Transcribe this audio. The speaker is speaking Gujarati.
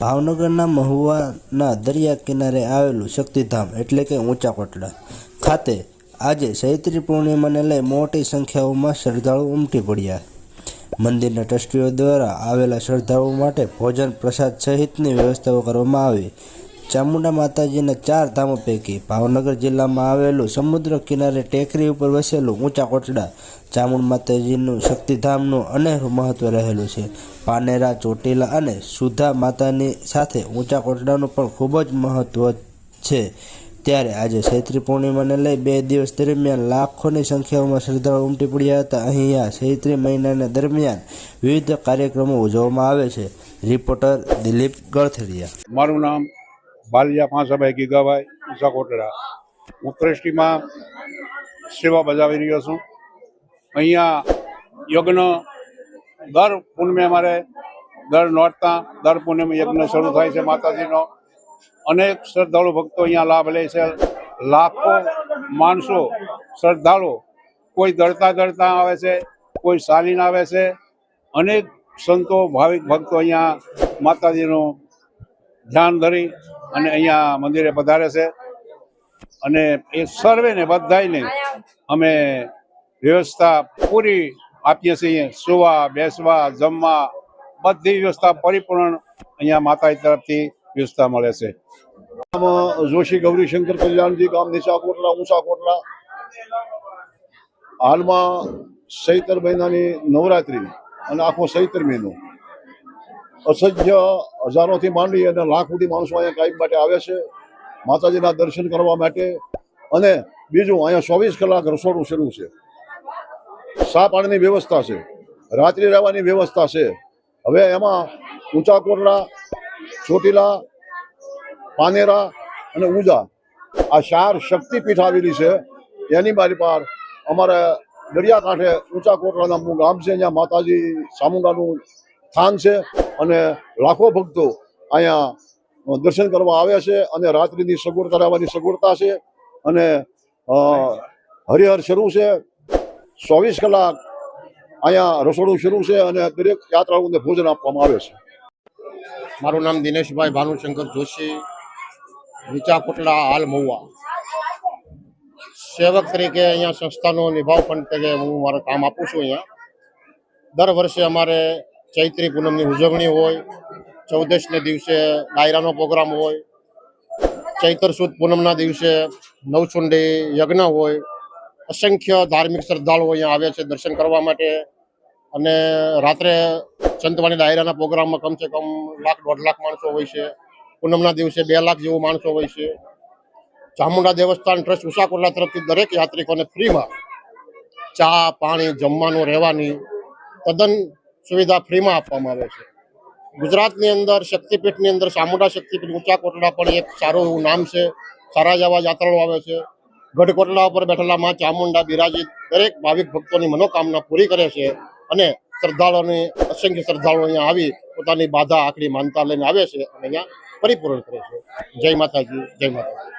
ભાવનગરના મહુવાના દરિયા કિનારે આવેલું શક્તિધામ એટલે કે ઊંચા કોટડા ખાતે આજે ચૈત્રી પૂર્ણિમાને લઈ મોટી સંખ્યાઓમાં શ્રદ્ધાળુ ઉમટી પડ્યા. મંદિરના ટ્રસ્ટીઓ દ્વારા આવેલા શ્રદ્ધાળુઓ માટે ભોજન પ્રસાદ સહિતની વ્યવસ્થાઓ કરવામાં આવી. ચામુંડા માતાજીના ચાર ધામો પૈકી ભાવનગર જિલ્લામાં આવેલું સમુદ્ર કિનારે ટેકરી ઉપર વસેલું ઊંચા કોટડા ચામુંડ માતાજીનું શક્તિધામનું અનેરું મહત્વ રહેલું છે. પાનેરા, ચોટીલા અને સુધા માતાની સાથે ઊંચા કોટડાનું પણ ખૂબ જ મહત્વ છે. ત્યારે આજે ચૈત્રી પૂર્ણિમાને લઈ બે દિવસ દરમિયાન લાખોની સંખ્યામાં શ્રદ્ધાળુ ઉમટી પડ્યા હતા. અહીંયા ચૈત્રી મહિનાના દરમિયાન વિવિધ કાર્યક્રમો ઉજવવામાં આવે છે. રિપોર્ટર દિલીપ ગળથરિયા મારું નામ બાલિયા પાંસાભાઈ ગીગાભાઈ ઈસા કોટડા. હું ટ્રસ્ટીમાં સેવા બજાવી રહ્યો છું. અહીંયા યજ્ઞ દર પૂનમે અમારે દર નોરતા, દર પૂનમે યજ્ઞ શરૂ થાય છે માતાજીનો. અનેક શ્રદ્ધાળુ ભક્તો અહીંયા લાભ લે છે. લાખો માણસો શ્રદ્ધાળુ કોઈ દળતા દળતા આવે છે, કોઈ સાલીન આવે છે. અનેક સંતો, ભાવિક ભક્તો અહીંયા માતાજીનું ધ્યાન ધરી અને અહીંયા મંદિરે પધારે છે. અને એ સર્વેને બધાને અમે વ્યવસ્થા પૂરી આપીએ છીએ. સુવા, બેસવા, જમવા, બધી વ્યવસ્થા પરિપૂર્ણ અહીંયા માતાજી તરફથી વ્યવસ્થા મળે છે. જોશી ગૌરીશંકર કલ્યાણજી, ગામ નીચા કોટલા ઊંચા કોટલા હાલમાં સૈતર મહિનાની નવરાત્રી અને આખો સૈતર મહિનો. અસંખ્ય હજારોથી માંડી અને લાખ સુધી માણસો અહીંયા કાયમ માટે આવે છે. માતાજીના દર્શન કરવા માટે. અને બીજું, અહીંયા ચોવીસ કલાક રસોડું શરૂ છે. સા પાણીની વ્યવસ્થા છે. રાત્રિ રહેવાની વ્યવસ્થા છે. હવે એમાં ઊંચા કોરડા ચોટીલા, પાનેરા અને ઉજા આ ચાર શક્તિપીઠ આવેલી છે. એની બારી પાર અમારે દરિયાકાંઠે ઊંચા કોટડા નામનું ગામ છે. અહીંયા માતાજી સામુંડાનું સ્થાન છે. અને લાખો ભક્તો અહીંયા દર્શન કરવા આવે છે અને રાત્રિની સગવડ કરાવવાની સગવડતા છે અને હરિહર શરૂ છે. ચોવીસ કલાક અહીંયા રસોડું શરૂ છે અને દરેક યાત્રાળુઓને ભોજન આપવામાં આવે છે. મારું નામ દિનેશભાઈ ભાનુશંકર જોશી નીચા કોટલા હાલ મહુવા. સેવક તરીકે અહીંયા સંસ્થાનો નિભાવ પણ તરીકે હું મારું કામ આપું છું અહીંયા. દર વર્ષે અમારે ચૈત્રી પૂનમની ઉજવણી હોય, ચૌદશને દિવસે ડાયરાનો પ્રોગ્રામ હોય, ચૈતર સુદ પૂનમના દિવસે નવચુંડી યજ્ઞ હોય, અસંખ્ય ધાર્મિક શ્રદ્ધાળુઓ અહીંયા આવે છે દર્શન કરવા માટે. અને રાત્રે સંતવાણી ડાયરાના પ્રોગ્રામમાં કમસે કમ લાખ, દોઢ લાખ માણસો હોય છે. પૂનમના દિવસે બે લાખ જેવું માણસો હોય છે. ચામુંડા દેવસ્થાન ટ્રસ્ટ ઉષાકોટલા તરફથી દરેક યાત્રિકોને ફ્રીમાં ચા, પાણી, જમવાનું, રહેવાની તદ્દન સુવિધા ફ્રીમાં આપવામાં આવે છે. ગુજરાતની અંદર શક્તિપીઠની અંદર ચામુંડા શક્તિપીઠ, ઊંચા કોટડા પણ એક સારું એવું નામ છે. સારા જેવા યાત્રાળુ આવે છે. ગઢકોટડા ઉપર બેઠેલા માં ચામુંડા બિરાજી દરેક ભાવિક ભક્તોની મનોકામના પૂરી કરે છે અને શ્રદ્ધાળુઓની, અસંખ્ય શ્રદ્ધાળુઓ અહીંયા આવી પોતાની બાધા આખરી માનતા લઈને આવે છે અને અહીંયા પરિપૂર્ણ કરે છે. જય માતાજી જય માતાજી.